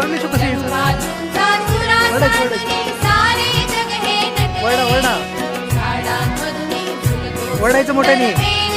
वरली तू. वळणा वळणा. वरडा वरडायचं मोठ्याने.